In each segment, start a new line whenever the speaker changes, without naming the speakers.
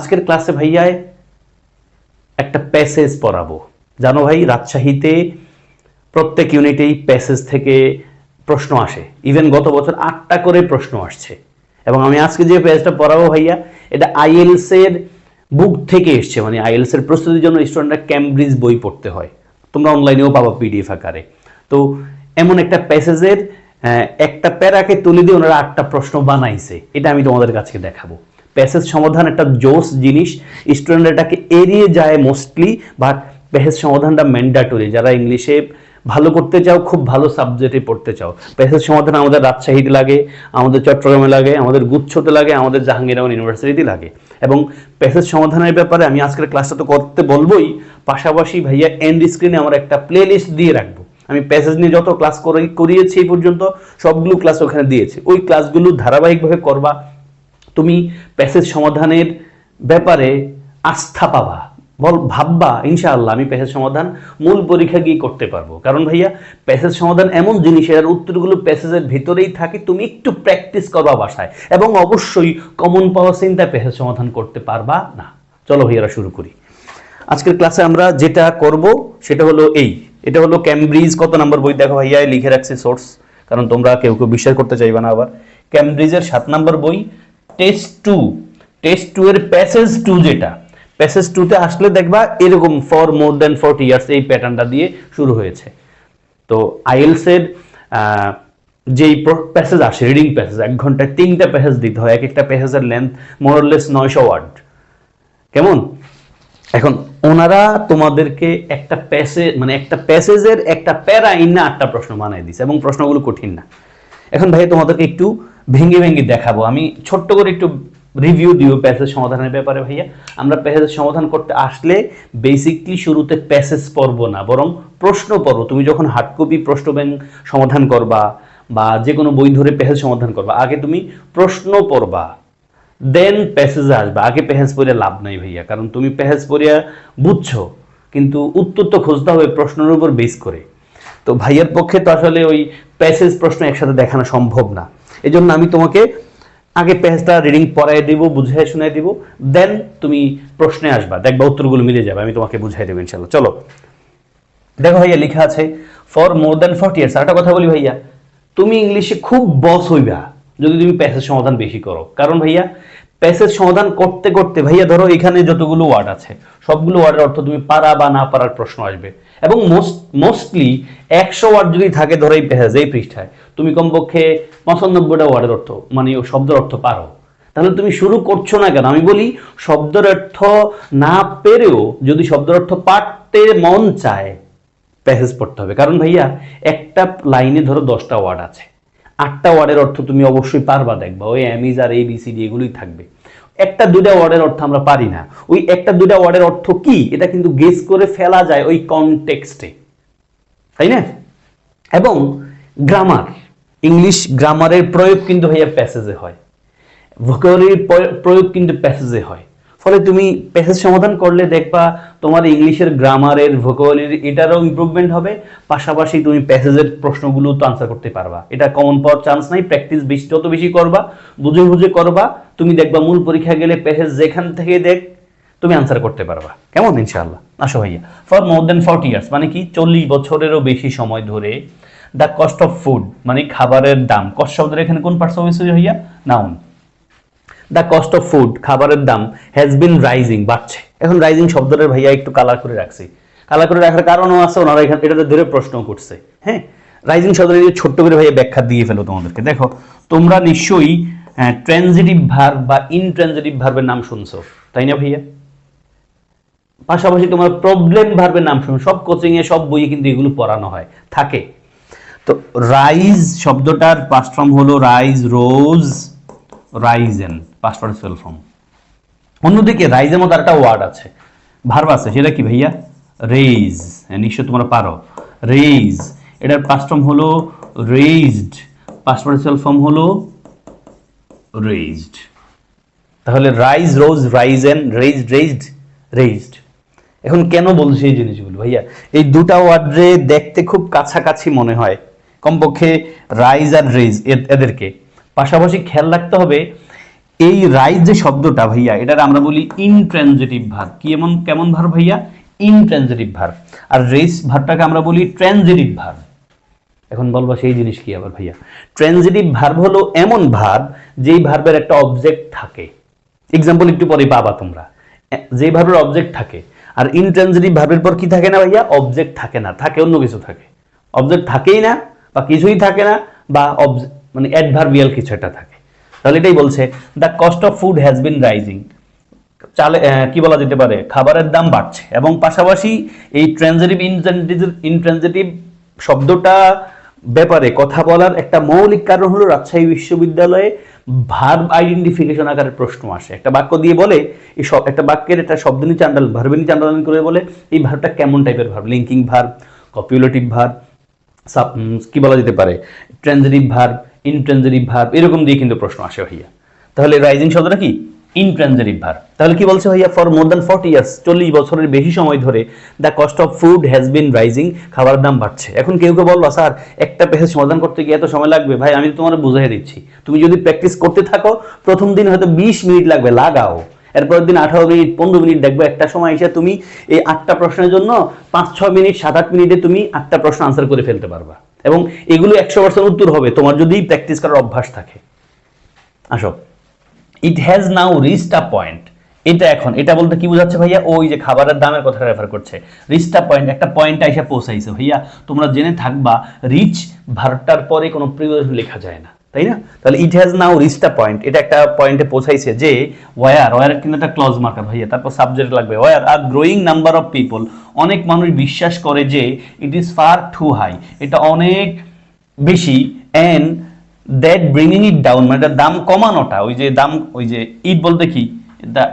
আজকের ক্লাসে ভাইয়ায় একটা প্যাসেজ পড়াবো। জানো ভাই, রাজশাহীতে প্রত্যেক ইউনিটেই প্যাসেজ থেকে প্রশ্ন আসে। ইভেন গত বছর আটটা করে প্রশ্ন আসছে। এবং আমি আজকে যে প্যাসেজটা পড়াবো ভাইয়া, এটা আইএলস এর বুক থেকে এসছে। মানে আইএলস এর প্রস্তুতির জন্য স্টুডেন্টরা ক্যামব্রিজ বই পড়তে হয়। তোমরা অনলাইনেও পাবা পিডিএফ আকারে। তো এমন একটা প্যাসেজের একটা প্যারাকে তুলে দিয়ে ওনারা আটটা প্রশ্ন বানাইছে। এটা আমি তোমাদের কাছে দেখাবো। প্যাসেজ সমাধান একটা জোস জিনিস। স্টুডেন্ট এটাকে এড়িয়ে যায় মোস্টলি বাট প্যাসেজ সমাধানটা ম্যান্ডাটরি যারা ইংলিশে ভালো করতে চাও, খুব ভালো সাবজেক্টে পড়তে চাও। প্যাসেজ সমাধান আমাদের রাজশাহীতে লাগে, আমাদের চট্টগ্রামে লাগে, আমাদের গুচ্ছতে লাগে, আমাদের জাহাঙ্গীরনগর ইউনিভার্সিটিতে লাগে। এবং প্যাসেজ সমাধানের ব্যাপারে আমি আজকের ক্লাসটা তো করতে বলবোই, পাশাপাশি ভাইয়া এন্ড স্ক্রিনে আমার একটা প্লে লিস্ট দিয়ে রাখব। আমি প্যাসেজ নিয়ে যত ক্লাস করে করিয়েছি এই পর্যন্ত, সবগুলো ক্লাস ওখানে দিয়েছি। ওই ক্লাসগুলো ধারাবাহিকভাবে করবা তুমি প্যাসেজ সমাধানের ব্যাপারে আস্থা পাবা। বল, ভাববা, ইনশাআল্লাহ আমি প্যাসেজ সমাধান মূল পরীক্ষা গিয়ে করতে পারব। কারণ ভাইয়া প্যাসেজ সমাধান এমন জিনিস, এর উত্তরগুলো প্যাসেজের ভিতরেই থাকে, তুমি একটু প্র্যাকটিস করবা বাসায়। এবং অবশ্যই কমন পাওয়া চিন্তায় প্যাসেজ সমাধান করতে পারবা না। চলো ভাইয়ারা, শুরু করি। আজকের ক্লাসে আমরা যেটা করব, সেটা হলো এই। এটা হলো ক্যামব্রিজ কত নম্বর বই দেখো ভাইয়া, লিখে রাখছি সোর্স কারণ তোমরা কেউ কেউ বিশ্বাস করতে চাইবে না আবার। ক্যামব্রিজের সাত নম্বর বই টেস্ট টু টেস্ট টু এর প্যাসেজ টু যেটা প্যাসেজ টুতে আসলে দেখবা এরকম for more than forty years এই প্যাটার্নটা দিয়ে শুরু হয়েছে। তো আইএলস এর যেই প্যাসেজ আসে রিডিং প্যাসেজ এক ঘন্টায় তিনটা প্যাসেজ দিতে হয়, এক একটা প্যাসেজের লেন্থ মোরলেস নয়শো ওয়ার্ড কেমন? এখন ওনারা তোমাদেরকে একটা প্যাসেজ মানে একটা প্যাসেজের একটা প্যারা ইন্না আটটা প্রশ্ন বানাই দিছে এবং প্রশ্নগুলো কঠিন না। এখন ভাই তোমাদেরকে একটু ভেঙে ভেঙে দেখাবো। আমি ছোট্ট করে একটু রিভিউ দিও প্যাসেজ সমাধানের ব্যাপারে ভাইয়া। আমরা প্যাসেজ সমাধান করতে আসলে বেসিকলি শুরুতে প্যাসেজ পড়ব না, বরং প্রশ্ন পড়ো তুমি যখন হার্ড কপি প্রশ্ন ব্যাংক সমাধান করবা বা যে কোনো বই ধরে প্যাসেজ সমাধান করবা, আগে তুমি প্রশ্ন পড়বা দেন প্যাসেজ আসবে। আগে প্যাসেজ পড়িয়া লাভ নাই ভাইয়া, কারণ তুমি প্যাসেজ পড়িয়া বুঝছ, কিন্তু উত্তর তো খুঁজতে হবে প্রশ্নের উপর বেস করে। তো ভাইয়ের পক্ষে তো আসলে ওই প্যাসেজ প্রশ্ন একসাথে দেখানো সম্ভব না। এই জন্য আমি তোমাকে আগে প্যাসেজটা রিডিং পড়াই দিব, বুঝিয়ে শুনাই দিব দেন তুমি প্রশ্নে আসবা, দেখবা উত্তরগুলো মিলে যাবে, আমি তোমাকে বুঝাই দেবো ইনশাল্লাহ চলো। দেখো ভাইয়া, লেখা আছে for more than forty years একটা কথা বলি ভাইয়া, তুমি ইংলিশে খুব বস হইবা যদি তুমি প্যাসেজ সমাধান বেশি করো। কারণ ভাইয়া প্যাসেজ সমাধান করতে করতে, ভাইয়া ধরো এখানে যতগুলো ওয়ার্ড আছে, সবগুলো ওয়ার্ডের অর্থ তুমি পারা বা না পারার প্রশ্ন আসবে। এবং মোস্ট মোস্টলি একশো ওয়ার্ড যদি থাকে ধরো এই প্যাসেজ এই পৃষ্ঠায় তুমি কমপক্ষে পঁচানব্বইটা ওয়ার্ডের অর্থ মানে শব্দের অর্থ পারো। তাহলে তুমি শুরু করছ না কেন? আমি বলি, শব্দের অর্থ না পেরেও যদি শব্দের অর্থ পাঠতে মন চায়, প্যাসেজ পড়তে হবে। কারণ ভাইয়া, একটা লাইনে ধরো দশটা ওয়ার্ড আছে। আটটা ওয়ার্ডের অর্থ তুমি অবশ্যই পারবা দেখবা। ওই অ্যামিজ আর এ বিসিডি এগুলোই থাকবে। একটা দুটা ওয়ার্ডের অর্থ আমরা পারি না। ওই একটা দুটা ওয়ার্ডের অর্থ কি? এটা কিন্তু গেস করে ফেলা যায় ওই কনটেক্সটে তাই না? এবং গ্রামার ইংলিশ গ্রামারের প্রয়োগ কিন্তু ভাইয়া প্যাসেজে হয়। ভোকাবুলারির প্রয়োগ কিন্তু প্যাসেজে হয়। ফলে তুমি প্যাসেজ সমাধান করলে দেখবা তোমার ইংলিশের গ্রামারের ভোকাবুলারি এটারও ইমপ্রুভমেন্ট হবে, পাশাপাশি তুমি প্যাসেজের প্রশ্নগুলো তো আনসার করতে পারবা। এটা কমন পাওয়ার চান্স নাই প্র্যাকটিস বেশি, যত বেশি করবা, বুঝে বুঝে করবা, তুমি দেখবা মূল পরীক্ষা গেলে প্যাসেজ যেখান থেকে দেখ, তুমি আনসার করতে পারবা। কেমন ইনশাআল্লাহ? আসো ভাইয়া। For more than forty years মানে কি চল্লিশ বছরেরও বেশি সময় ধরে দ্য কস্ট অফ ফুড মানে খাবারের দাম। কষ্ট শব্দের এখানে কোন পার্টস অফ ভাইয়া? Noun the cost of food খাবারের দাম হ্যাজ বিন রাইজিং বাড়ছে। এখন রাইজিং শব্দটার ভাইয়া একটু কালার করে রাখছি। কালার করে রাখার কারণও আছে, ওনারা এখানে এটাতে ধরে প্রশ্ন করছে। হ্যাঁ? রাইজিং শব্দটা যদি ছোট্ট করে ভাইয়া ব্যাখ্যা দিয়ে ফেলো তোমাদেরকে। দেখো, তোমরা নিশ্চয়ই ট্রানজিটিভ ভার্ব বা ইনট্রানজিটিভ ভার্বের নাম শুনছো। তাই না ভাইয়া? পাশাপাশি তোমার প্রবলেম ভার্বের নাম শুনো সব কোচিংয়ে সব বইয়ে কিন্তু এগুলো পড়ানো হয়। থাকে। তো রাইজ শব্দটার পাস্ট ফর্ম হলো rise rose risen past participle form অন্যদিকে রাইজের মধ্যে একটা ওয়ার্ড আছে। ভার্ব আছে, সেটা কি ভাইয়া? রেইজ নিশ্চয় তোমরা পারো। রেইজ এটার পাস্ট ফর্ম হলো রেইজড পাস্ট পার্টিসিপাল ফর্ম হলো রেইজড তাহলে rise rose risen raised raised raised এখন কেন বলছি এই জিনিসগুলো ভাইয়া? এই দুটা ওয়ার্ডে দেখতে খুব কাছাকাছি মনে হয়। কমপক্ষে রাইজ আর রেইজ এদেরকে। পাশাপাশি খেয়াল রাখতে হবে, এই রাইজ যে শব্দটা ভাইয়া, এটার আমরা বলি ইনট্রানজিটিভ ভার্ব কি এমন, কেমন ভার্ব ভাইয়া? ইনট্রানজিটিভ ভার্ব আর রেস ভার্বটাকে আমরা বলি ট্রানজিটিভ ভার্ব এখন বলব সেই জিনিস কি আবার ভাইয়া? ট্রানজিটিভ ভার্ব হলো এমন ভার্ব যেই ভার্বের একটা অবজেক্ট থাকে। এক্সাম্পল একটু পরে পাবা তোমরা। যেই ভার্বের অবজেক্ট থাকে। আর ইনট্রানজিটিভ ভার্বের পর কি থাকে না ভাইয়া? অবজেক্ট থাকে না। থাকে, অন্য কিছু থাকে। অবজেক্ট থাকেই না বা কিছুই থাকে না, বা মানে অ্যাডভার্বিয়াল কিছু একটা থাকে। তাহলে এটাই বলছে the cost of food has been rising চালে কি বলা যেতে পারে? খাবারের দাম বাড়ছে। এবং পাশাপাশি এই ট্রানজিটিভ ইনট্রানজিটিভ শব্দটা ব্যাপারে কথা বলার একটা মৌলিক কারণ হলো রাজশাহী বিশ্ববিদ্যালয়ে ভার্ব আইডেন্টিফিকেশন আকারে প্রশ্ন আসে। একটা বাক্য দিয়ে বলে, এই সব একটা বাক্যের একটা শব্দ নিচে আন্ডাল ভার্বের নিচে আন্ডারলাইন করে বলে, এই ভার্বটা কেমন টাইপের verb linking verb copulative verb কি বলা যেতে পারে? ট্রানজিটিভ ভার্ব ইনট্রানজিটিভ ভার্ব এরকম দিয়ে কিন্তু প্রশ্ন আসে ভাইয়া। তাহলে রাইজিং শব্দটা কি? ইনট্রানজিটিভ ভার্ব তাহলে কি বলছে ভাইয়া? For more than forty years চল্লিশ বছরের বেশি সময় ধরে the cost of food has been rising খাবারের দাম বাড়ছে। এখন কেউ কেউ বলল, স্যার, একটা পেজের সমাধান করতে গিয়ে এত সময় লাগবে? ভাই, আমি তোমার বুঝাই দিচ্ছি। তুমি যদি প্র্যাকটিস করতে থাকো, প্রথম দিন হয়তো বিশ মিনিট লাগবে, লাগাও। এরপরের দিন আঠারো মিনিট, পনেরো মিনিট দেখবে একটা সময় এসে তুমি এই আটটা প্রশ্নের জন্য পাঁচ, ছ মিনিট, সাত, আট মিনিটে তুমি আটটা প্রশ্ন আনসার করে ফেলতে পারবা। এবং এগুলো একশো পার্সেন্ট উত্তর হবে, তোমার যদি প্র্যাকটিস করার অভ্যাস থাকে। আসো। It has now reached a point এটা এখন, এটা বলতে কি বোঝাচ্ছে ভাইয়া? ওই যে খাবারের দামের কথা রেফার করছে। রিস্ট আ পয়েন্ট একটা পয়েন্টে এসে পৌঁছাইছে। ভাইয়া, তোমরা জেনে থাকবা রিচ ভার্বটার পরে কোনো প্রিপোজিশন লেখা যায় না। তাই না? তাহলে it has now reached a point এটা একটা পয়েন্টে পৌঁছাইছে যে ওয়ার ওয়ার কিন্তু একটা ক্লজ মার্কার ভাইয়া, তারপর সাবজেক্ট লাগবে। War are growing number of people অনেক মানুষ বিশ্বাস করে যে it is far too high এটা অনেক বেশি and that bringing it down মানে এটা দাম কমানোটা, ওই যে দাম, ওই যে ইট বলতে কি?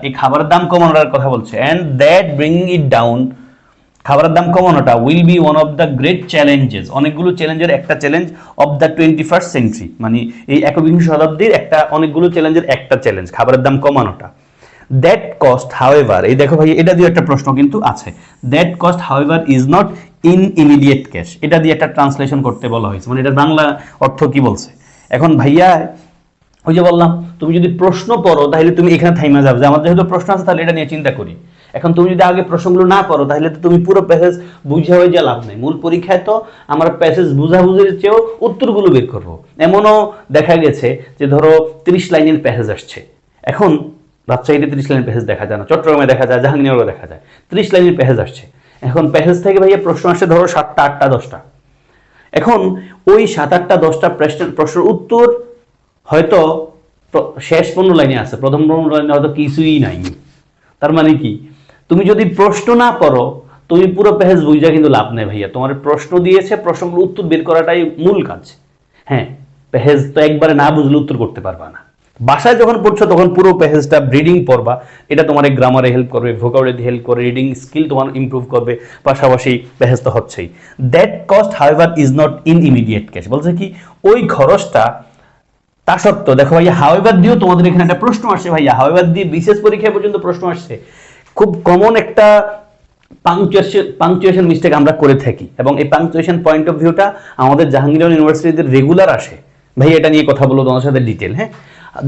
এই খাবারের দাম কমানোর কথা বলছে। And that bringing it down খাবারের দাম কমানোটা will be one of the great challenges অনেকগুলো চ্যালেঞ্জের একটা challenge of the twenty first century মানে এই একবিংশ শতাব্দীর একটা, অনেকগুলো চ্যালেঞ্জের একটা চ্যালেঞ্জ খাবারের দাম কমানোটা। দ্যাট কস্ট হাউএভার এই দেখো ভাই, এটা দিয়ে একটা প্রশ্ন কিন্তু আছে। That cost however is not in immediate cash এটা দিয়ে একটা ট্রান্সলেশন করতে বলা হয়েছে। মানে এটার বাংলা অর্থ কি বলছে? এখন ভাইয়া, ওই যে বললাম, তুমি যদি প্রশ্ন পড়ো, তাহলে তুমি এখানে থাইমা যাবে। যে আমার যেহেতু প্রশ্ন আছে, তাহলে এটা নিয়ে চিন্তা করি। এখন তুমি যদি আগে প্রশ্নগুলো না করো তাহলে তো তুমি পুরো প্যাসেজ বুঝে হয়ে যা লাভ নেই। মূল পরীক্ষায় তো আমরা প্যাসেজ বুঝাবুঝির চেয়েও উত্তরগুলো বের করব। এমনও দেখা গেছে যে ধরো তিরিশ লাইনের প্যাসেজ আসছে। এখন রাজশাহীতে তিরিশ লাইনের প্যাসেজ দেখা যায় না, চট্টগ্রামে দেখা যায়, জাহাঙ্গীরনগরে দেখা যায়। তিরিশ লাইনের প্যাসেজ আসছে। এখন প্যাসেজ থেকে ভাইয়া প্রশ্ন আসছে ধরো সাতটা, আটটা, দশটা। এখন ওই সাত, আটটা, দশটা প্রশ্নের প্রশ্নের উত্তর হয়তো শেষ পনেরো লাইনে আছে, প্রথম পনেরো লাইনে হয়তো কিছুই নাই। তার মানে কি? তুমি যদি প্রশ্ন না করো, তুমি পুরো পেহেজ বুঝা কিন্তু লাভ নেই ভাইয়া। তোমার প্রশ্ন দিয়েছে, প্রশ্নগুলো উত্তর বের করাটাই মূল কাজ। হ্যাঁ পেহেজ তো একবারে না বুঝলে উত্তর করতে পারবা না। বাসায় যখন পড়ছো, তখন পুরো পেহেজটা ব্রিডিং পড়বা। এটা তোমার গ্রামারে হেল্প করবে ভোকাবুলারি হেল্প করে রিডিং স্কিল তোমার ইম্প্রুভ করবে, পাশাপাশি পেহেজ তো হচ্ছেই। That cost however is not in immediate cash বলছে কি, ওই খরচটা তা সত্ত্বেও, দেখো ভাইয়া হাওয়েবার দিয়েও তোমাদের এখানে একটা প্রশ্ন আসছে ভাইয়া। হাওয়েবার দিয়ে বিশেষ পরীক্ষায় পর্যন্ত প্রশ্ন আসছে। খুব কমন একটা পাংচুয়েশন পাংচুয়েশন মিস্টেক আমরা করে থাকি। এবং এই পাংচুয়েশন পয়েন্ট অফ ভিউটা আমাদের জাহাঙ্গীর ইউনিভার্সিটিতে রেগুলার আসে। ভাই, এটা নিয়ে কথা বলব তোমার সাথে ডিটেল হ্যাঁ?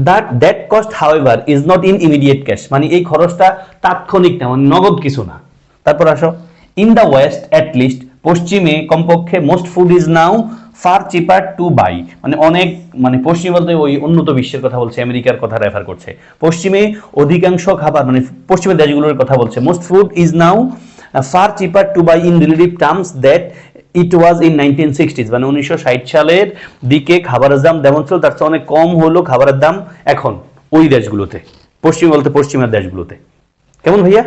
That that cost however is not in immediate cash মানে এই খরচটা তাৎক্ষণিক না মানে নগদ কিছু না। তারপর আসো। In the west at least পশ্চিমে কমপক্ষে most food is now far cheaper to buy মানে অনেক মানে পশ্চিম বলতে ওই উন্নত বিশ্বের কথা বলছে, আমেরিকার কথা রেফার করছে। পশ্চিমে অধিকাংশ খাবার মানে পশ্চিমের দেশগুলোর কথা বলছে most food is now far cheaper to buy in relative terms that it was in nineteen sixties মানে উনিশশো ষাট সালের দিকে খাবারের দাম যেমন ছিল তার চেয়ে অনেক কম হলো খাবারের দাম এখন ওই দেশগুলোতে। পশ্চিম বলতে পশ্চিমের দেশগুলোতে। কেমন ভাইয়া?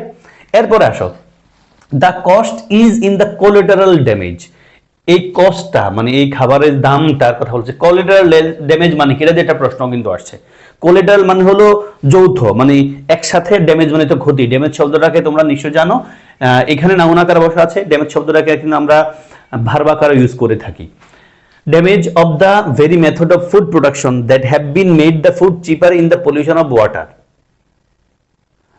এরপরে আসো। The cost is in the collateral damage এই কস্টটা মানে এই খাবারের দামটার কথা বলছে কোলেটারাল ড্যামেজ মানে কি? এটা প্রশ্ন কিন্তু আসছে। কোলেটারাল মানে হলো যৌথ মানে একসাথে ড্যামেজ মানে তো ক্ষতি। ড্যামেজ শব্দটাকে তোমরা নিশ্চয় জানো। এখানে নাউনাকার বসা আছে। ড্যামেজ শব্দটাকে কিন্তু আমরা ভার্বাকার ইউজ করে থাকি। Damage of the very method of food production that have been made the food cheaper in the pollution of water.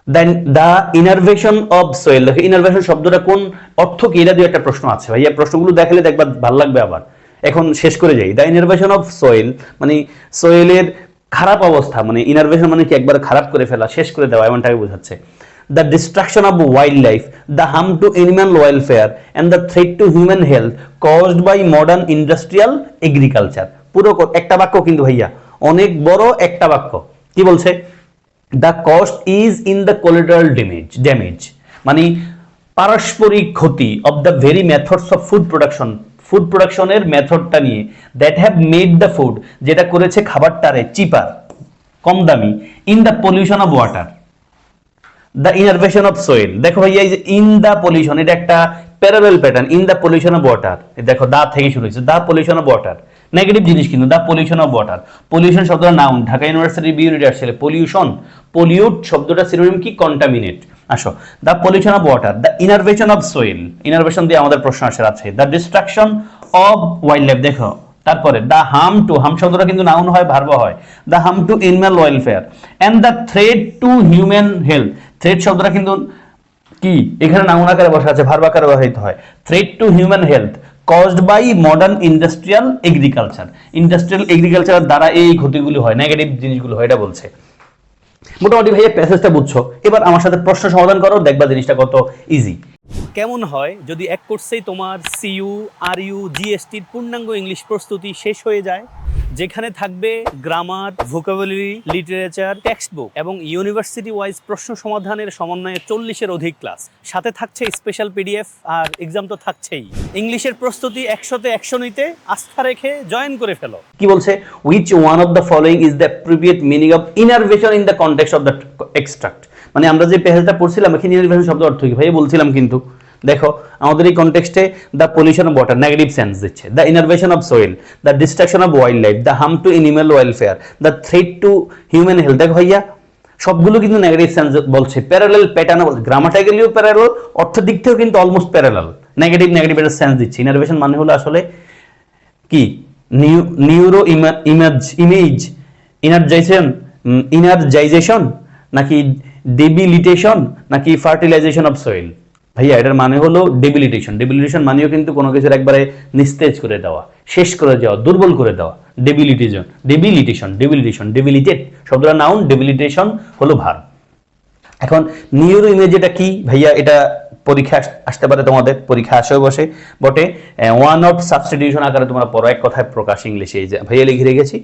Then the enervation of soil দেখো ইনারভেশন শব্দটা কোন অর্থ কি, এটা দিয়ে একটা প্রশ্ন আছে। ভাইয়া, প্রশ্নগুলো দেখালে দেখবা ভালো লাগবে আবার। এখন শেষ করে যাই। দ্য ইনারভেশন অফ সোয়েল মানে সোয়েলের খারাপ অবস্থা মানে ইনারভেশন মানে কি একবার খারাপ করে ফেলা, শেষ করে দেওয়া এমনটাকে বোঝাচ্ছে। The destruction of wildlife the harm to animal welfare and the threat to human health caused by modern industrial agriculture পুরো একটা বাক্য কিন্তু ভাইয়া, অনেক বড় একটা বাক্য। কি বলছে? The cost is in the collateral damage damage মানে পারস্পরিক ক্ষতি of the very methods of food production food প্রোডাকশনের মেথডটা নিয়ে that have made the food যেটা করেছে খাবারটারে চিপার কম দামি in the pollution of water the enervation of soil দেখো ভাইয়া, এই যে ইন দ্য পলিউশন এটা একটা parallel pattern in the pollution of water দেখো, দা থেকে শুরু হয়েছে the pollution of water negative জিনিস কিন্তু the pollution of water pollution শব্দটা noun Dhaka university B unit আসলে পলিউশন পলিউট শব্দটা সিনোনিম কি? কন্টামিনেট আসো the pollution of water the enervation of soil enervation দিয়ে আমাদের প্রশ্ন আসে আছে the destruction of wildlife দেখো, তারপরে দ্য হাম টু হাম শব্দটা কিন্তু নাউন হয় ভার্ব হয় the harm to animal welfare and the threat to human health threat শব্দটা কিন্তু কি? এখানে নাউন আকারে বসা আছে ভার্ব আকারে ব্যবহৃত হয় threat to human health caused by modern industrial agriculture industrial agriculture দ্বারা এই ক্ষতিগুলি হয় নেগেটিভ জিনিসগুলো হয়, এটা বলছে। মোটামুটি ভাইয়া প্যাসেজটা বুঝছ। এবার আমার সাথে প্রশ্ন সমাধান করো, দেখবা জিনিসটা কত ইজি
কেমন হয়, যদি এক কোর্সেই তোমার সিইউ আর ইউ জিএসটির পূর্ণাঙ্গ ইংলিশ প্রস্তুতি শেষ হয়ে যায়? যেখানে থাকবে grammar vocabulary literature textbook এবং ইউনিভার্সিটি ওয়াইজ প্রশ্ন সমাধানের সমন্বয়ে চল্লিশের অধিক ক্লাস সাথে থাকছে স্পেশাল পিডিএফ আর এক্সাম তো থাকছেই। ইংলিশের প্রস্তুতি একশোতে একশো নিতে আস্থা রেখে জয়েন করে ফেলো।
কি বলছে? Which one of the following is the private meaning of enervation in the context of the extract মানে আমরা যে পেজটা পড়ছিলাম, এখানে ইনারভেশন শব্দ অর্থ কি? ভাই বলছিলাম কিন্তু। দেখো, আমাদের এই কনটেক্সটে the pollution of water negative sense দিচ্ছে। The enervation of soil the destruction of wildlife the harm to animal welfare the threat to human health দেখো ভাইয়া, সবগুলো কিন্তু নেগেটিভ সেন্স বলছে। প্যারালাল প্যাটার্ন বলছে। গ্রামাটাইক্যালিও প্যারালাল অর্থ দিক থেকেও কিন্তু অলমোস্ট প্যারালাল নেগেটিভ নেগেটিভ একটা সেন্স দিচ্ছে। ইনারভেশন মানে হলো আসলে কি? Neuro image image energization energization নাকি ডেবিলিটেশন নাকি ফার্টিলাইজেশন অফ সয়েল ভাইয়া, এটার মানে হলো ডেবিলিটেশন ডেবিলিটেশন মানেও কিন্তু কোনো কিছুর একবারে নিস্তেজ করে দেওয়া, শেষ করে দেওয়া, দুর্বল করে দেওয়া। ডেবিলিটেশন ডেবিলিটেশন ডেবিলিটেশন ডেবিলিটেড শব্দটা নাউন ডেবিলিটেশন হলো ভার। এখন নিউরো ইমেজ এটা কি? ভাইয়া, এটা পরীক্ষা আসতে পারে তোমাদের, পরীক্ষা আসেও বসে। বটে ওয়ান অফ সাবস্টিটিউশন আকারে তোমরা পড়ো, এক কথায় প্রকাশ ইংলিশে। এই যে, ভাইয়া লিখে রেখেছি।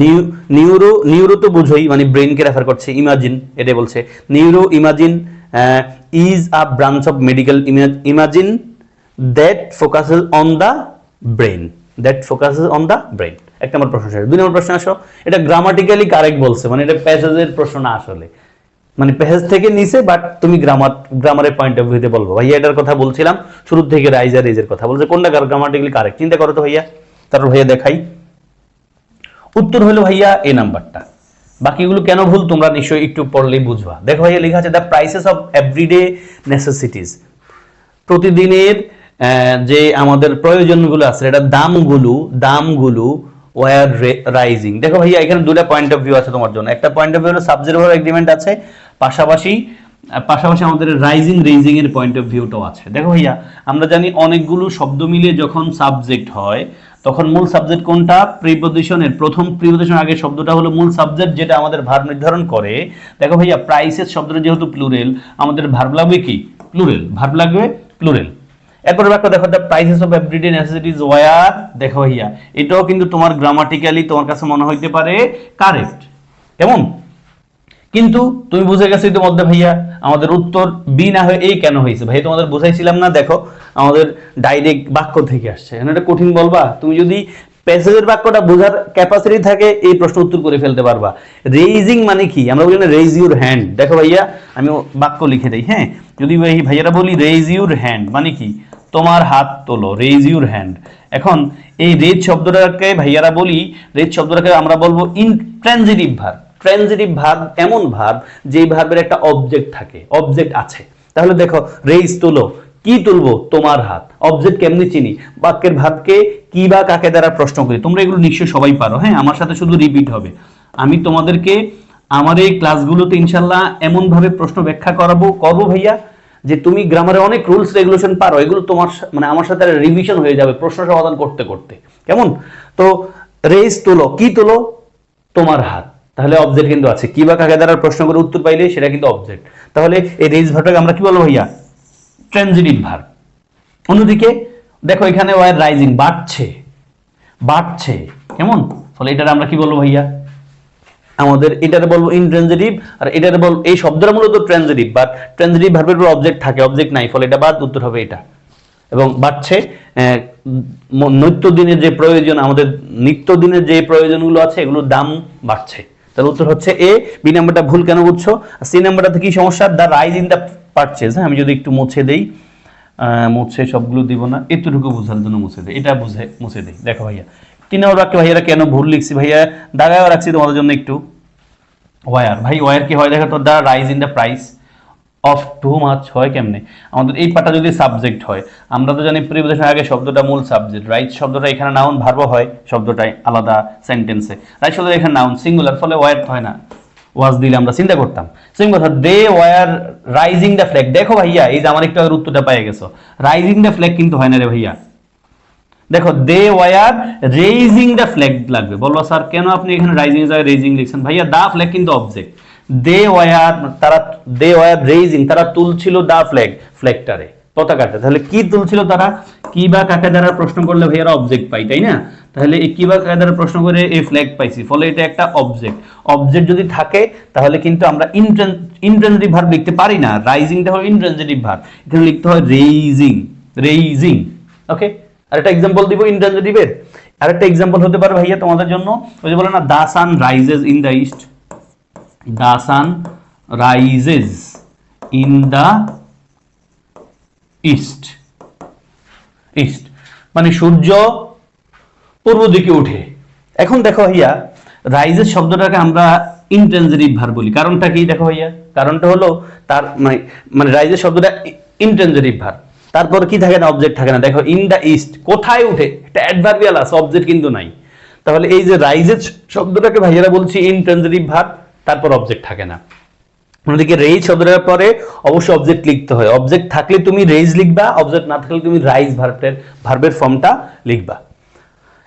নিউ নিউরো নিউরো তো বুঝোই মানে ব্রেনকে রেফার করছে ইমাজিন এটা বলছে। Neuro imagine is a branch of medical imagine that focuses on the brain that focuses on the brain এক নম্বর প্রশ্ন শেষ দুই নম্বর প্রশ্ন আসো। এটা গ্রামাটিক্যালি কারেক্ট বলছে মানে এটা প্যাসেজের প্রশ্ন না আসলে। মানে পেজ থেকে নিচে বাট তুমি গ্রামার গ্রামারের পয়েন্ট অফ ভিউতে বলব। ভাইয়া, এটার কথা বলছিলাম, শুরু থেকে রাইজ আর রেজের কথা। বলছে, কোনটা গ্রামাটিক্যালি কারেক্ট চিন্তা করো তো ভাইয়া। তারপর ভাইয়া দেখাই। উত্তর হলো ভাইয়া এ নাম্বারটা। বাকিগুলো কেন ভুল তোমরা নিশ্চয়ই একটু পড়লেই বুঝবা। দেখো ভাইয়া লেখা আছে the prices of everyday necessities প্রতিদিনের যে আমাদের প্রয়োজনগুলো আছে, এটা দামগুলো দামগুলো ওয়ার রাইজিং দেখো ভাইয়া, এখানে দুটা পয়েন্ট অফ ভিউ আছে তোমার জন্য। একটা পয়েন্ট অফ ভিউ হলো সাবজেক্ট এগ্রিমেন্ট আছে, পাশাপাশি পাশাপাশি আমাদের রাইজিং রেইজিং এর পয়েন্ট অফ ভিউটাও আছে। দেখো ভাইয়া, আমরা জানি অনেকগুলো শব্দ মিলিয়ে যখন সাবজেক্ট হয় তখন মূল সাবজেক্ট কোনটা? প্রিপোজিশনের প্রথম প্রিপোজিশন আগে শব্দটা হলো মূল সাবজেক্ট যেটা আমাদের ভার্ব নির্ধারণ করে। দেখো ভাইয়া প্রাইসেস শব্দটা যেহেতু প্লুরেল আমাদের ভার্ব লাগবে কি? প্লুরেল ভার্ব লাগবে প্লুরেল এরপরে বাক্য দেখো the prices of everyday necessities were দেখো ভাইয়া, এটাও কিন্তু তোমার গ্রামাটিক্যালি তোমার কাছে মনে হইতে পারে কারেক্ট কেমন? কিন্তু তুমি বুঝে গেছো ইতিমধ্যে ভাইয়া, আমাদের উত্তর বি না হয়ে এই কেন হয়েছে? ভাই তোমাদের বুঝাইছিলাম না, দেখো, আমাদের ডাইরেক্ট বাক্য থেকে আসছে। এটা কঠিন বলবা? তুমি যদি প্যাসেজের বাক্যটা বোঝার ক্যাপাসিটি থাকে, এই প্রশ্ন উত্তর করে ফেলতে পারবা। রেইজিং মানে কি? আমরা বলি না রেইজ ইউর হ্যান্ড দেখো ভাইয়া, আমি বাক্য লিখে দিই হ্যাঁ? যদি ভাই, ভাইয়ারা বলি রেইজ ইউর হ্যান্ড মানে কি? তোমার হাত তোলো রেইজ ইউর হ্যান্ড এখন এই রেজ শব্দটাকে ভাইয়ারা বলি রেজ শব্দটাকে আমরা বলব ইনট্রানজিটিভ ভার্ব ট্রানজিটিভ ভার্ব এমন ভার্ব যেই ভার্বের একটা অবজেক্ট থাকে অবজেক্ট আছে। তাহলে দেখো রেইজ তুলো, কি তুলবো? তোমার হাত। অবজেক্ট কেমনি চিনি? বাক্যের ভাবকে কি বা কাকে দ্বারা প্রশ্ন করি? তোমরা এগুলো নিশ্চয়ই সবাই পারো। হ্যাঁ আমার সাথে শুধু রিপিট হবে। আমি তোমাদেরকে আমার এই ক্লাসগুলোতে ইনশাল্লাহ এমন ভাবে প্রশ্ন ব্যাখ্যা করাবো, করব ভাইয়া, যে তুমি গ্রামারে অনেক রুলস রেগুলেশন পারো। এগুলো তোমার মানে আমার সাথে রিভিশন হয়ে যাবে প্রশ্ন সমাধান করতে করতে। কেমন? তো রেস তোলো, কি তোলো? তোমার হাত। তাহলে অবজেক্ট কিন্তু আছে। কি বা কাকে দ্বারা প্রশ্ন করে উত্তর পাইলে সেটা কিন্তু অবজেক্ট তাহলে এই রেজ ভার্বটাকে আমরা কি বলব ভাইয়া? ট্রানজিটিভ ভার্ব অন্যদিকে দেখো এখানে ওয়ার রাইজিং বাড়ছে। বাড়ছে। কেমন? ফলে এটার আমরা কি বলব ভাইয়া? আমাদের এটারে বলব ইনট্রানজিটিভ আর এটারে বলব এই শব্দটা মূলত ট্রানজিটিভ বাট ট্রানজিটিভ ভার্বের উপর অবজেক্ট থাকে অবজেক্ট নাই। ফলে এটা বাদ উত্তর হবে এটা। এবং বাড়ছে আহ, ম- নিত্য দিনের যে প্রয়োজন আমাদের নিত্য দিনের যে প্রয়োজনগুলো আছে এগুলোর দাম বাড়ছে। তাহলে উত্তর হচ্ছে এ বি নাম্বারটা ভুল কেন বুঝছ? সি নাম্বারটাতে কি সমস্যা? The rise in the purchase হ্যাঁ আমি যদি একটু মুছে দেই মুছে সবগুলো দিব না, এতটুকু বোঝার জন্য মুছে দেয় এটা বুঝে, মুছে দেই। দেখো ভাইয়া তিন নম্বর বাক্যে ভাইয়ারা, কেন ভুল লিখছি ভাইয়া? দাগায় রাখছি তোমাদের জন্য একটু। ওয়ার ভাই ওয়ার কি হয়? দেখো তো the rise in the price of to মাছ হয় কেমনে? আমাদের এই পাটা যদি সাবজেক্ট হয়, আমরা তো জানি প্রিপোজিশন আগে শব্দটা মূল সাবজেক্ট রাইট শব্দটা এখানে নাউন ভার্ব হয়, শব্দটাই আলাদা সেন্টেন্সে রাইট শব্দটা এখানে নাউন সিঙ্গুলার ফলে ওয়ার হয় না। ওয়াজ দিলে আমরা চিন্তা করতাম। সেম কথা they were raising the flag দেখো ভাইয়া, এই যে আমার একটু উত্তরটা পেয়ে গেছো। রাইজিং দ্য ফ্ল্যাগ কিন্তু হয় না রে ভাইয়া। দেখো they were raising the flag লাগবে। বলব স্যার, কেন আপনি এখানে রাইজিং জায়গায় রেইজিং লিখছেন? ভাইয়া দা ফ্ল্যাগ কিন্তু অবজেক্ট দে ওয়ার, তারা দে ওয়ার রেইজিং, তারা তুলছিল দা ফ্ল্যাগ, ফ্ল্যাগটারে পতাকাটা তাহলে কি তুলছিল তারা? কি বা কাকে দ্বারা প্রশ্ন করলে ভাইয়ারা অবজেক্ট পাই তাই না? তাহলে কি বা কাকে দ্বারা প্রশ্ন করে এই ফ্ল্যাগ পাইছি, ফলে এটা একটা অবজেক্ট অবজেক্ট যদি থাকে, তাহলে কিন্তু আমরা ইন্ট্রানজিটিভ ভার্ব লিখতে পারি না। রাইজিংটা হয় ইন্ট্রানজিটিভ ভার্ব এখানে লিখতে হয় রেইজিং রেইজিং ওকে আরেকটা এক্সাম্পল দিব ইন্ট্রানজিটিভের আরেকটা এক্সাম্পল হতে পারে ভাইয়া তোমাদের জন্য। ওই যে বলে না the sun rises in the east the sun rises in the east. East. মানে সূর্য পূর্ব দিকে উঠে এখন দেখো ভাইয়া রাইজেস শব্দটাকে আমরা ইনটেনজিটিভ ভার বলি। কারণটা কি দেখো ভাইয়া? কারণটা হলো তার মানে মানে রাইজেস শব্দটা ইনটেনজিটিভ ভার। তারপর কি থাকে না অবজেক্ট থাকে না। দেখো ইন দ্য ইস্ট কোথায় উঠে? এটা অ্যাডভার্বিয়াল আছে অবজেক্ট কিন্তু নাই। তাহলে এই যে রাইজেস শব্দটাকে ভাইয়ারা বলছি ইনটেনজিটিভ ভার তারপর অবজেক্ট থাকে না। অন্যদিকে রেইজ শব্দটার পরে অবশ্যই অবজেক্ট লিখতে হয়। অবজেক্ট থাকলে তুমি রেইজ লিখবা অবজেক্ট না থাকলে তুমি রাইজ ভার্বের ভার্বের ফর্মটা লিখবা।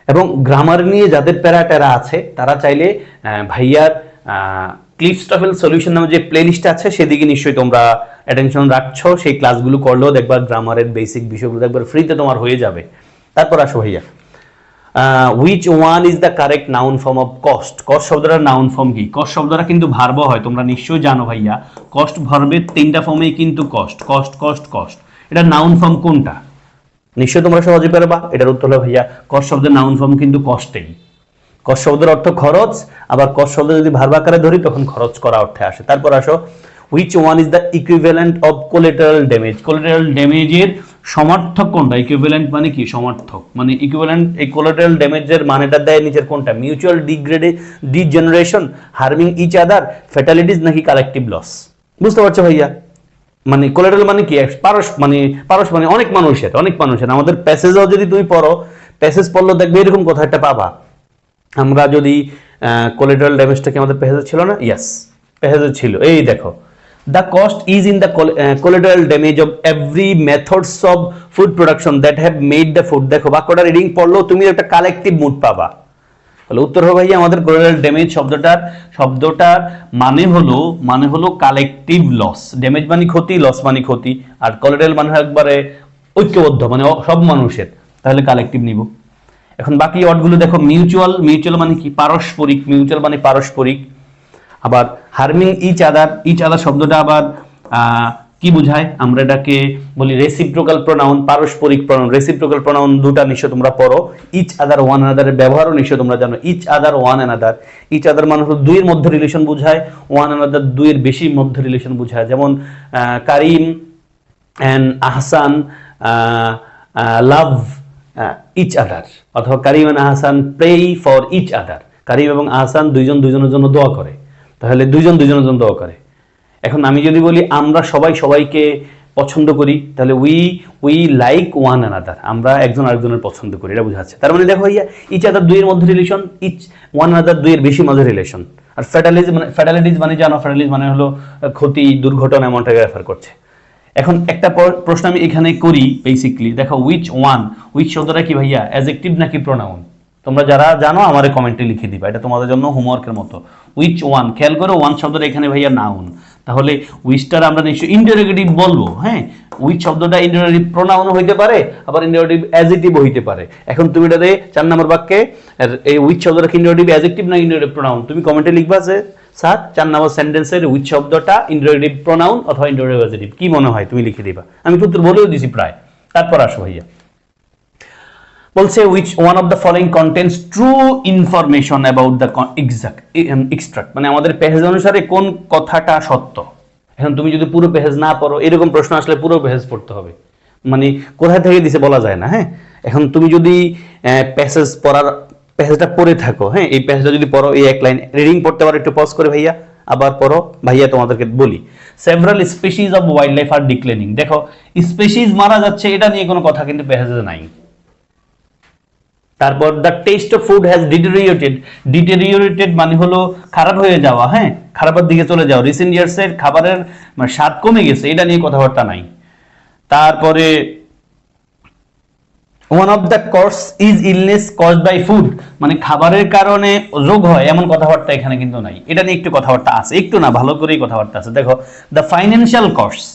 এবং গ্রামার নিয়ে যাদের প্যারা ট্যারা আছে, তারা চাইলে ভাইয়ার ক্লিপস্টফেল সলিউশন নামে যে প্লেলিস্ট আছে, সেদিকে নিশ্চয়ই তোমরা অ্যাটেনশন রাখছো। সেই ক্লাসগুলো করলেও দেখবা গ্রামারের বেসিক বিষয়গুলো একবার ফ্রিতে তোমার হয়ে যাবে। তারপর আসো ভাইয়া। Which one is the correct noun form of cost cost শব্দটা নাউন ফর্ম কি? কস্ট শব্দটা কিন্তু ভার্ব হয়, তোমরা নিশ্চয়ই জানো ভাইয়া। কস্ট ভার্বের তিনটা ফর্মেই কিন্তু কস্ট কস্ট কস্ট কস্ট এটা নাউন ফর্ম কোনটা? নিশ্চয়ই তোমরা সহজে পারবা, এটার উত্তর হলো ভাইয়া কস্ট শব্দের নাউন ফর্ম কিন্তু কস্টেই কস্ট শব্দের অর্থ খরচ, আবার কস্ট শব্দ যদি ভার্ব আকারে ধরি, তখন খরচ করা অর্থে আসে। তারপর আসো which one is the equivalent of collateral damage collateral ড্যামেজের সমার্থক কোনটা? ইকুইভ্যালেন্ট মানে কি? সমার্থক। মানে ইকুইভ্যালেন্ট এই কোলেটারাল ড্যামেজের মানেটা দেয় নিচের কোনটা? Mutual ডিগ্রেডে degeneration harming each other fatalities নাকি কালেকটিভ লস বুঝতে পারছ ভাইয়া? মানে কোলেটারাল মানে কি? পারস মানে পারস মানে অনেক মানুষের অনেক মানুষের। আমাদের প্যাসেজও যদি তুমি পড়ো প্যাসেজ পড়ল দেখবে এরকম কথা একটা পাবা। আমরা যদি কোলেটারাল ড্যামেজটা কি আমাদের প্যাসেজ ছিল না? ইয়াস প্যাসেজ ছিল। এই দেখো the cost is in the collateral damage of every methods of food production that have made the food দেখো, বাক্যটা রিডিং পড়লেও তুমি একটা কালেকটিভ মুড পাবা। তাহলে উত্তর হবে ভাইয়া আমাদের কোলেটারাল ড্যামেজ শব্দটার শব্দটার মানে হলো মানে হলো কালেকটিভ লস ড্যামেজ মানে ক্ষতি লস মানে ক্ষতি। আর কোলেটারাল মানে একবারে ঐক্যবদ্ধ মানে সব মানুষের। তাহলে কালেকটিভ নিব। এখন বাকি ওয়ার্ডগুলো দেখো মিউচুয়াল মিউচুয়াল মানে কি? পারস্পরিক মিউচুয়াল মানে পারস্পরিক। আবার harming each other each other শব্দটা আবার কি বোঝায়? আমরা এটাকে বলি রেসিপ্রোকাল প্রোনাউন পারস্পরিক প্রোনাউন রেসিপ্রোকাল প্রোনাউন দুটা নিশ্চয় তোমরা পড়ো। ইচ আদার ওয়ান আনাদারের ব্যবহারও নিশ্চয় তোমরা জানো। Each other one another each other মানে হলো দুইয়ের মধ্যে রিলেশন বোঝায় ওয়ান আনাদার দুইয়ের বেশি মধ্যে রিলেশন বোঝায়। যেমন Karim and Ahsan love each other অথবা Karim and Ahsan pray for each other Karim এবং আহসান দুইজন দুইজনের জন্য দোয়া করে। তাহলে দুইজন দুইজনের জন্য দোয়া করে। এখন আমি যদি বলি আমরা সবাই সবাইকে পছন্দ করি, তাহলে we we like one another আমরা একজন আরেকজনের পছন্দ করি, এটা বোঝাচ্ছে তার মানে দেখো ইয়া ইচ আদার দুইয়ের মধ্যে রিলেশন ইচ ওয়ান আদার দুইয়ের বেশি মধ্যে রিলেশন আর ফ্যাটালিজ মানে ফ্যাটালিটিস মানে জানো ফ্যাটালিজ মানে হলো ক্ষতি, দুর্ঘটনা এমনটাকে রেফার করছে। এখন একটা প্রশ্ন আমি এখানে করি বেসিকলি দেখো উইচ ওয়ান উইচ শব্দটা কি ভাইয়া অ্যাজেক্টিভ নাকি প্রোনাউন তোমরা যারা জানো, আমার কমেন্টে লিখে দিবা। এটা তোমাদের জন্য হোমওয়ার্কের মতো। উইচ ওয়ান খেয়াল করো ওয়ান শব্দটা এখানে ভাইয়া নাউন তাহলে উইচটার আমরা নিশ্চয়ই ইন্টারোগেটিভ বলব হ্যাঁ? উইচ শব্দটা ইন্টারোগেটিভ প্রোনাউন হইতে পারে, আবার ইন্টারোগেটিভ অ্যাজেক্টিভ হইতে পারে। এখন তুমি এটাতে চার নম্বর বাক্যে এই উইচ শব্দটা ইন্টারোগেটিভ অ্যাজেক্টিভ না ইন্টারোগেটিভ প্রোনাউন তুমি কমেন্টে লিখবা যে, স্যার, চার নম্বর সেন্টেন্সের উইচ শব্দটা ইন্টারোগেটিভ প্রোনাউন অথবা ইন্টারোগেটিভ অ্যাজেক্টিভ কি মনে হয়? তুমি লিখে দিবা। আমি তো বলেও দিছি প্রায়। তারপর আসো ভাইয়া। বলছে which one of the following contents true information about the exact extract মানে আমাদের পেহেজ অনুসারে কোন কথাটা সত্য? এখন তুমি যদি পুরো পেহেজ না পড়ো, এরকম প্রশ্ন আসলে পুরো পেহেজ পড়তে হবে। মানে কোথায় থেকে দিছে বলা যায় না হ্যাঁ? এখন তুমি যদি প্যাসেজ পড়ার প্যাসেজটা পড়ে থাকো হ্যাঁ? এই প্যাসেজটা যদি পড়ো, এই এক লাইন রিডিং পড়তে পারো, একটু পজ করে ভাইয়া, আবার পড়ো, ভাইয়া তোমাদেরকে বলি। Several species of wildlife are declining দেখো স্পিসিস মারা যাচ্ছে, এটা নিয়ে কোনো কথা কিন্তু প্যাসেজে নাই। তারপর the taste of food has deteriorated deteriorated মানে হলো খারাপ হয়ে যাওয়া হ্যাঁ? খারাপের দিকে চলে যাওয়া। রিসেন্ট ইয়ার্সের খাবারের মানে স্বাদ কমে গেছে, এটা নিয়ে কথাবার্তা নাই। তারপরে one of the costs is illness cause by food মানে খাবারের কারণে রোগ হয়, এমন কথাবার্তা এখানে কিন্তু নাই। এটা নিয়ে একটু কথাবার্তা আছে। একটু না, ভালো করেই কথাবার্তা আছে। দেখো the financial cost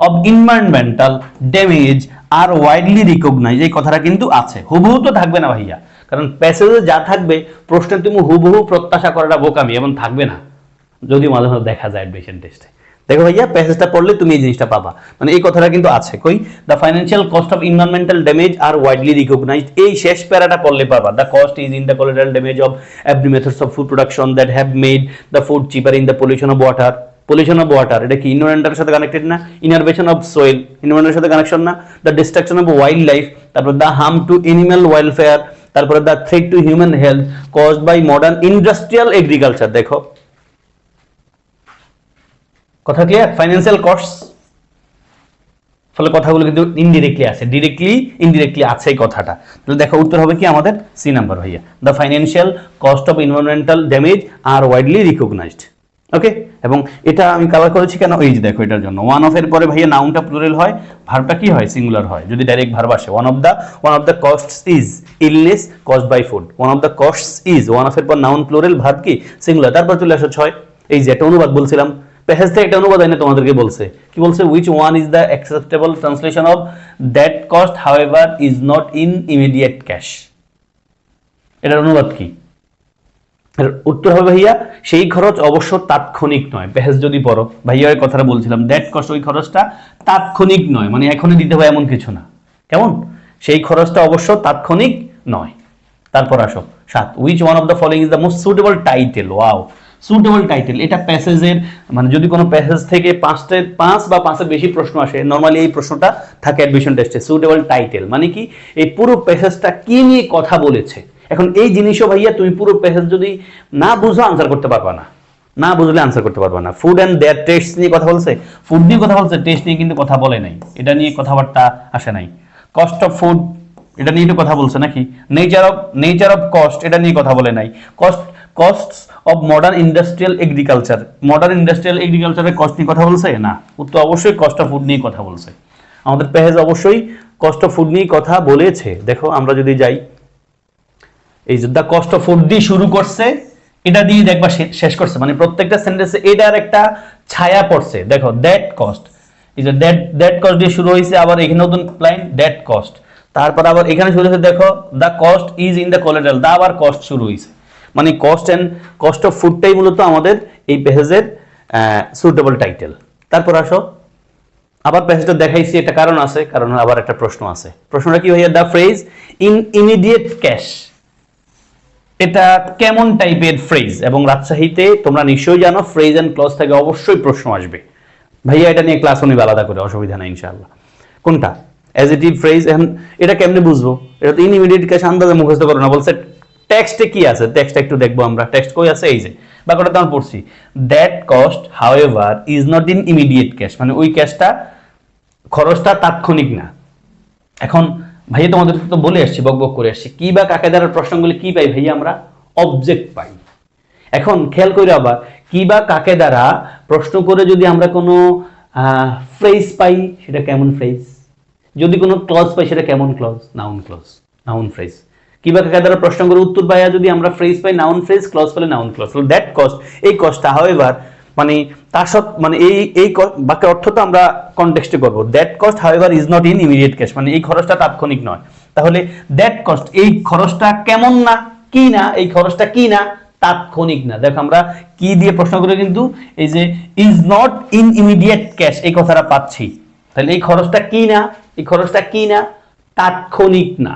of environmental damage are widely recognise এই কথাটা কিন্তু আছে। হুবহু তো থাকবে না ভাইয়া। কারণ প্যাসেজে যা থাকবে প্রশ্নে তুমি হুবহু প্রত্যাশা করাটা বোকামি, এমন থাকবে না। যদি মাঝে মাঝে দেখা যায় অ্যাডমিশন টেস্টে দেখো ভাইয়া প্যাসেজটা পড়লে তুমি এই জিনিসটা পাবা। মানে এই কথাটা কিন্তু আছে। কই? The financial cost of environmental damage are widely recognised এই শেষ প্যারাটা পড়লে পাবা। The cost is in the collateral damage of every methods of food production that have made the food cheaper in the pollution of water pollution of water এটা কি ইনভারমেন্টের সাথে connected না? Innervation of Soyel ইনভারমেন্টের সাথে কানেকশন না? The destruction of wildlife তারপর the harm to animal welfare তারপরে the threat to human health caused by modern industrial agriculture দেখো। কথা ক্লিয়ার ফাইন্যান্সিয়াল কস্ট ফলে কথাগুলো কিন্তু ইনডিরেক্টলি আছে ডিরেক্টলি ইনডিরেক্টলি আছে এই কথাটা। তাহলে দেখো উত্তর হবে কি আমাদের? সি নাম্বার ভাইয়া। The financial cost of environmental damage are widely recognised okay এবং এটা আমি কালার করেছি কেন? এই যে দেখো, এটার জন্য। ওয়ান অফ এর পরে ভাইয়া নাউনটা প্লুরাল হয় ভার্বটা কি হয়? সিঙ্গুলার হয়। যদি ডাইরেক্ট ভার্ব আসে one of the one of the cost is illness cost by food one of the cost is one of এর পর নাউন প্লুরাল ভার্ব কি? সিঙ্গুলার তারপর চলে আসে ছয়। এই যে একটা অনুবাদ বলছিলাম। পেহেজ থেকে একটা অনুবাদ এনে তোমাদেরকে বলছে। কি বলছে? Which one is the acceptable translation of that cost however is not in immediate cash এটার অনুবাদ কি? উত্তর হবে ভাইয়া, সেই খরচ অবশ্য তাৎক্ষণিক নয়। পেহেজ যদি পড়ো, ভাইয়া ওই কথাটা বলছিলাম দ্যাট কস্ট ওই খরচটা তাৎক্ষণিক নয় মানে এখনই দিতে হয় এমন কিছু না। কেমন? সেই খরচটা অবশ্য তাৎক্ষণিক নয়। তারপর আসো, সাত which one of the following is the most suitable title wow suitable title এটা প্যাসেজের মানে যদি কোনো প্যাসেজ থেকে পাঁচটা, পাঁচ বা পাঁচের বেশি প্রশ্ন আসে নর্মালি এই প্রশ্নটা থাকে অ্যাডমিশন টেস্টে সুটেবল টাইটেল মানে কি? এই পুরো প্যাসেজটা কি নিয়ে কথা বলেছে? এখন এই জিনিসও ভাইয়া তুমি পুরো প্যাসেজ যদি না বুঝো আনসার করতে পারবা না। না বুঝলে আনসার করতে পারবা না। ফুড অ্যান্ড দেয়ার টেস্ট নিয়ে কথা বলছে? ফুড নিয়ে কথা বলছে টেস্ট নিয়ে কিন্তু কথা বলে নাই। এটা নিয়ে কথাবার্তা আসে নাই। কস্ট অফ ফুড এটা নিয়ে একটু কথা বলছে নাকি? Nature of nature of cost এটা নিয়ে কথা বলে নাই। Cost cost of modern industrial agriculture modern industrial এগ্রিকালচারের cost নিয়ে কথা বলছে? না। উত্তর অবশ্যই কস্ট অফ ফুড নিয়ে কথা বলছে। আমাদের পেহেজ অবশ্যই কস্ট অফ ফুড নিয়ে কথা বলেছে। দেখো, আমরা যদি যাই এই যে দ্য কস্ট অফ ফুড দিয়ে শুরু করছে, এটা দিয়ে দেখবা শেষ করছে। মানে প্রত্যেকটা সেন্টেন্সে এটার একটা ছায়া পড়ছে। দেখো দ্যাট কস্ট এই যে দ্যাট দ্যাট কস্ট দিয়ে শুরু হয়েছে, আবার এখানে নতুন লাইন দ্যাট কস্ট তারপর আবার এখানে শুরু হয়েছে, দেখো the cost is in the collateral the আবার কস্ট শুরু হয়েছে। মানে কস্ট অ্যান্ড কস্ট অফ ফুডটাই মূলত আমাদের এই পেজের সুটেবল টাইটেল তারপর আসো। আবার প্যাসেজটা দেখাইছি, একটা কারণ আছে, কারণ আবার একটা প্রশ্ন আছে। প্রশ্নটা কি ভাইয়া? The phrase in immediate cash এটা কেমন টাইপের ফ্রেজ এবং রাজশাহীতে তোমরা নিশ্চয়ই জানো ফ্রেজ অ্যান্ড ক্লজ থেকে অবশ্যই প্রশ্ন আসবে। ভাইয়া, এটা নিয়ে ক্লাস নিবে আলাদা করে, অসুবিধা নাই, ইনশাআল্লাহ। কোনটা? অ্যাজিটিভ ফ্রেজ এখন এটা কেমনে বুঝব? এটা তো ইনইমিডিয়েট ক্যাশ আন্দাজে মুখস্থ করো না, বলছে টেক্সটে কি আছে? টেক্সটটা একটু দেখব আমরা। টেক্সট কই আছে? এই যে বাকিটা তো আমরা পড়ছি। That cost however is not in immediate cash মানে ওই ক্যাশটা খরচটা তাৎক্ষণিক না। এখন ভাইয়া তোমাদের তো বলে আসছি, বক বক করে আসছি। কি বা কাকে দ্বারা প্রশ্নগুলি কি পাই ভাইয়া আমরা অবজেক্ট পাই। এখন খেয়াল করে আবার, কি বা কাকে দ্বারা প্রশ্ন করে যদি আমরা কোনো ফ্রেজ পাই, সেটা কেমন ফ্রেজ যদি কোনো ক্লজ পাই, সেটা কেমন clause noun clause noun phrase কি বা কাকে দ্বারা প্রশ্ন করে উত্তর পাইয়া যদি আমরা ফ্রেজ পাই নাউন ফ্রেজ ক্লজ পেলে নাউন ক্লজ দ্যাট কস্ট এই কস্টটা হাওয়েভার মানে তার সব মানে এই এই বাক্যের অর্থ তো আমরা কনটেক্সটে করব। That cost however is not in immediate cash মানে এই খরচটা তাৎক্ষণিক নয়। তাহলে দ্যাট কস্ট এই খরচটা কেমন না, কি না, এই খরচটা কি না, তাৎক্ষণিক না। দেখো আমরা কি দিয়ে প্রশ্ন করে কিন্তু, এই যে is not in immediate cash এই কথাটা পাচ্ছি। তাহলে এই খরচটা কি না, এই খরচটা কি না, তাৎক্ষণিক না।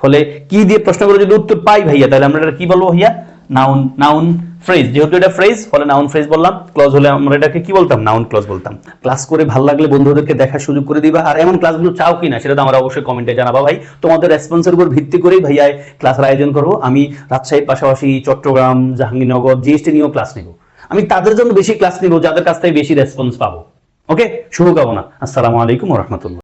ফলে কি দিয়ে প্রশ্ন করে যদি উত্তর পাই ভাইয়া, তাহলে আমরা কি বলব ভাইয়া? নাউন নাউন ফ্রেজ যেহেতু এটা ফ্রেজ ফলে নাউন ফ্রেজ বললাম। ক্লজ হলে আমরা এটাকে কি বলতাম? নাউন ক্লজ বলতাম। ক্লাস করে ভালো লাগলে বন্ধুদেরকে দেখার সুযোগ করে দিবা। আর এমন ক্লাসগুলো চাও কিনা, সেটা তো আমরা অবশ্যই কমেন্টে জানাবা ভাই। তোমাদের রেসপন্সের উপর ভিত্তি করেই ভাইয়া ক্লাসের আয়োজন করব। আমি রাজশাহীর পাশাপাশি চট্টগ্রাম, জাহাঙ্গীরনগর জিএসটি নিয়েও ক্লাস নিব। আমি তাদের জন্য বেশি ক্লাস নিব, যাদের কাছ থেকে বেশি রেসপন্স পাবো। ওকে শুভকামনা। আসসালামু আলাইকুম রহমতুল্লাহ।